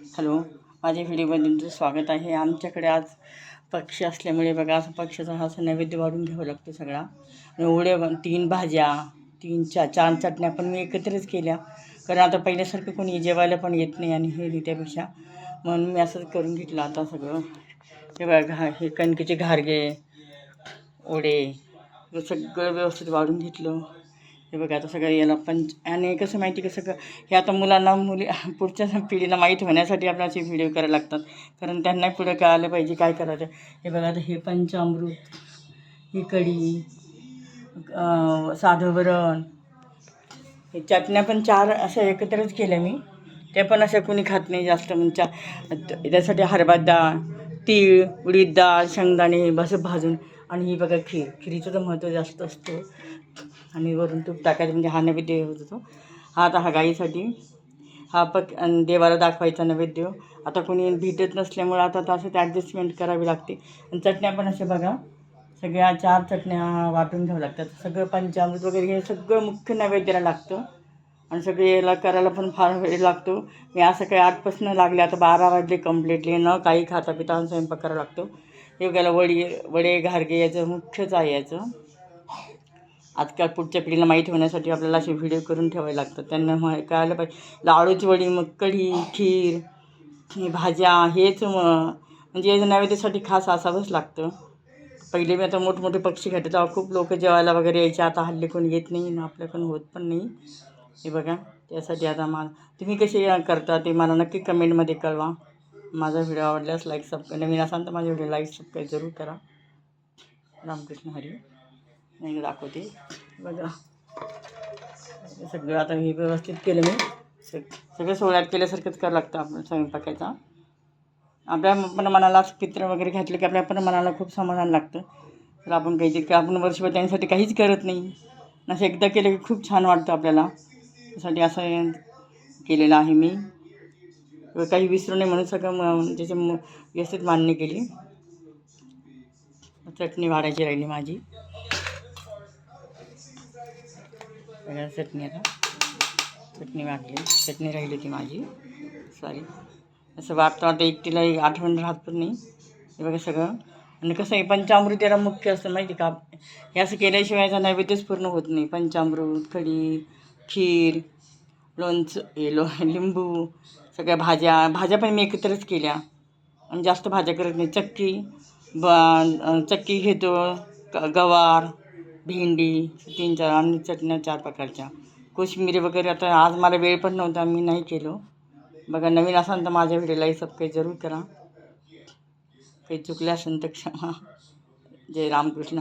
Hello माझ्या व्हिडिओमध्ये तुमचं स्वागत आहे. आमच्याकडे आज पक्षी असल्यामुळे बघा असं पक्षाचा हा असं नैवेद्य वाढून घ्यावा लागतो सगळा. आणि एवढे तीन भाज्या तीन चा चार चटण्या पण मी एकत्रच केल्या. कारण आता पहिल्यासारखं कोणी जेवायला पण येत नाही आणि हे त्यापेक्षा म्हणून मी असंच करून घेतलं आता सगळं. हे बघा घा हे कणकेचे घारगे ओढे हे सगळं व्यवस्थित वाढून घेतलं. हे बघा आता सगळं याला पंच आणि कसं माहिती कसं क हे आता मुलांना मुली पुढच्या पिढीला माहीत होण्यासाठी आपल्याला असे व्हिडिओ करायला लागतात. कारण त्यांना पुढे कळालं पाहिजे काय करायचं. हे बघा आता हे पंचामृत ही कढी अं, साधं वरण हे चटण्या पण चार असं एकत्रच केल्या मी. ते पण असं कोणी खात नाही जास्त. म्हणजे त्यासाठी हरभरा डाळ तीळ उडीद डाळ शेंगदाणे असं भाजून आणि ही बघा खीर. खिरीचं तर महत्त्व जास्त असतं. आणि वरून तूप टाकायचं म्हणजे हा नैवेद्य होत होतो. हा आता हा गाईसाठी हा पक देवाला दाखवायचा नैवेद्य. आता कोणी भेटत नसल्यामुळं आता तर असं ॲडजस्टमेंट करावी लागते. आणि चटण्या पण असे बघा. सगळ्या चार चटण्या वाटून घ्यावं लागतात. सगळं पंचामृत वगैरे हे सगळं मुख्य नैवेद्याला लागतं. आणि सगळे याला करायला पण फार वेळ लागतो. मी असं काही आठपासून लागले. आता बारा वाजले कम्प्लिटली न काही खाता पिता स्वयंपाक करावा लागतो. योगाला वडी वडे घारगे याचं मुख्यच आहे याचं. आजकाल पुढच्या पिढीला माहीत होण्यासाठी आपल्याला असे व्हिडिओ करून ठेवावे लागतात. त्यांना मा कळायला पाहिजे लाडूची वडी मग कढी खीर भाज्या हेच मग. म्हणजे या नैवेद्यासाठी खास असावंच लागतं. पहिले मी आता मोठमोठे पक्षी खाते तेव्हा खूप लोक जेवायला वगैरे यायचे. आता हल्ली कोण येत नाही ना आपल्याकडून होत पण नाही. हे बघा त्यासाठी आता मला तुम्ही कसे करता ते मला नक्की कमेंटमध्ये कळवा. माझा व्हिडिओ आवडल्यास लाईक सब नवीन असाल तर माझा व्हिडिओ लाईक सबस्क्राईब जरूर करा. रामकृष्ण हरी. नाही दाखवते. बघा. सगळं आता हे व्यवस्थित केलं मी. सग सगळं सोळ्यात केल्यासारखंच करावं लागतं आपण स्वयंपाकाचा आपल्या पण मनाला पित्र वगैरे घातलं की आपल्या पण मनाला खूप समाधान लागतं. तर आपण काही की आपण वर्षभर त्यांच्यासाठी काहीच करत नाही. असं एकदा केलं की खूप छान वाटतं आपल्याला. त्यासाठी असं केलेलं आहे मी. काही विसरू नये म्हणून सगळं म म्हणजे त्याचे म व्यवस्थित मान्य केली. चटणी वाढायची राहिली माझी. सगळ्या चटणी आता. चटणी वाढली. चटणी राहिली ती माझी. सॉरी असं वाटतं वाटतं एकटीला एक आठवण राहत पण नाही. हे बघा सगळं. आणि कसं आहे पंचामृत याला मुख्य असतं माहिती का? हे असं केल्याशिवायचा नैवेद्यच पूर्ण होत नाही. पंचामृत कढी खीर लोणचं हे लो लिंबू सगळ्या भाज्या भाज्या पण मी एकत्रच केल्या. आणि जास्त भाज्या करत नाही. चक्की ब चक्की घेतो ग- गवार भेंडी तीन चार आणि चटण्या चार प्रकारच्या. कोशिंबिरी वगैरे आता आज मला वेळ पण नव्हता मी नाही केलो. बघा नवीन असाल तर माझ्या व्हिडिओला सबस्क्राईब जरूर करा. काही चुकल्या असेल तर क्षमा. जय रामकृष्ण.